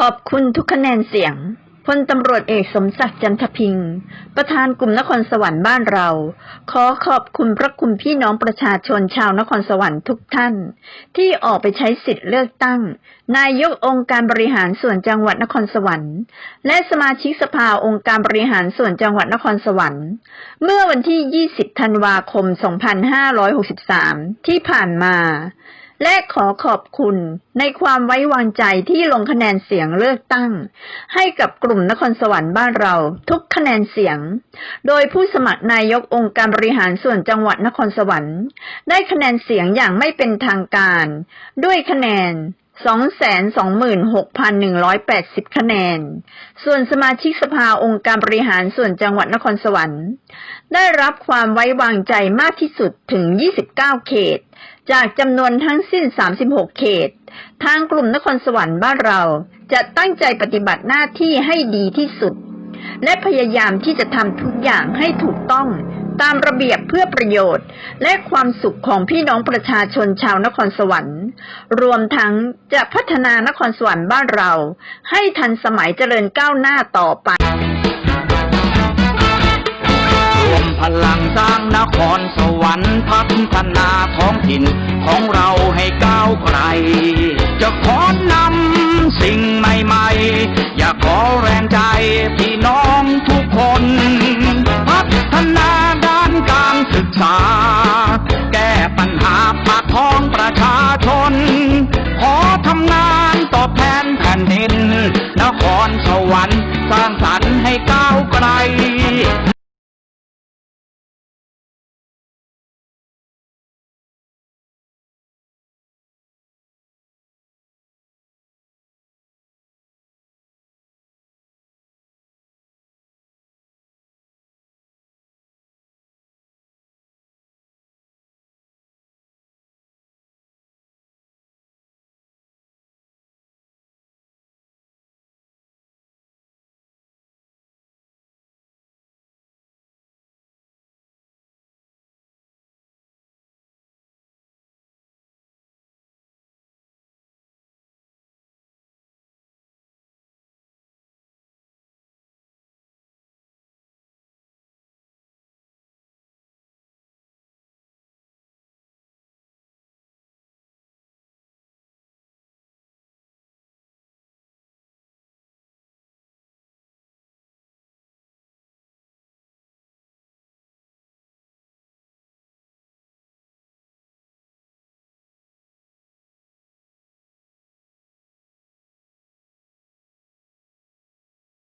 ขอบคุณทุกคะแนนเสียงพลตำรวจเอกสมศักดิ์จันทพิงค์ประธานกลุ่มนครสวรรค์บ้านเรา ขอขอบคุณพระคุณพี่น้องประชาชนชาวนครสวรรค์ทุกท่าน ที่ออกไปใช้สิทธิ์เลือกตั้ง นายกองค์การบริหารส่วนจังหวัดนครสวรรค์ และสมาชิกสภาองค์การบริหารส่วนจังหวัดนครสวรรค์ เมื่อวันที่ 20 ธันวาคม 2563 ที่ผ่านมา และขอขอบคุณในความไว้วางใจที่ลงคะแนนเสียงเลือกตั้ง ให้กับกลุ่มนครสวรรค์บ้านเราทุกคะแนนเสียง โดยผู้สมัครนายกองค์การบริหารส่วนจังหวัดนครสวรรค์ ได้คะแนนเสียงอย่างไม่เป็นทางการ ด้วยคะแนน226,180 คะแนน ส่วนสมาชิกสภาองค์การบริหารส่วนจังหวัดนครสวรรค์ ได้รับความไว้วางใจมากที่สุดถึง 29 เขต จากจำนวนทั้งสิ้น 36 เขต ทางกลุ่มนครสวรรค์บ้านเราจะตั้งใจปฏิบัติหน้าที่ให้ดีที่สุด และพยายามที่จะทำทุกอย่างให้ถูกต้องตามระเบียบเพื่อประโยชน์ และความสุขของพี่น้องประชาชนชาวนครสวรรค์ รวมทั้งจะพัฒนานครสวรรค์บ้านเรา ให้ทันสมัยเจริญก้าวหน้าต่อไป พลังสร้างนครสวรรค์พัฒนาท้องถิ่นของเราให้ก้าวไกล จะขอนำสิ่งใหม่ๆ อยากขอแรงใจพี่น้องทุกคน พัฒนาด้านการศึกษา แก้ปัญหาปากท้องประชาชน ขอทำงานตอบแทนแผ่นดิน นครสวรรค์สร้างสรรค์ให้ก้าวไกล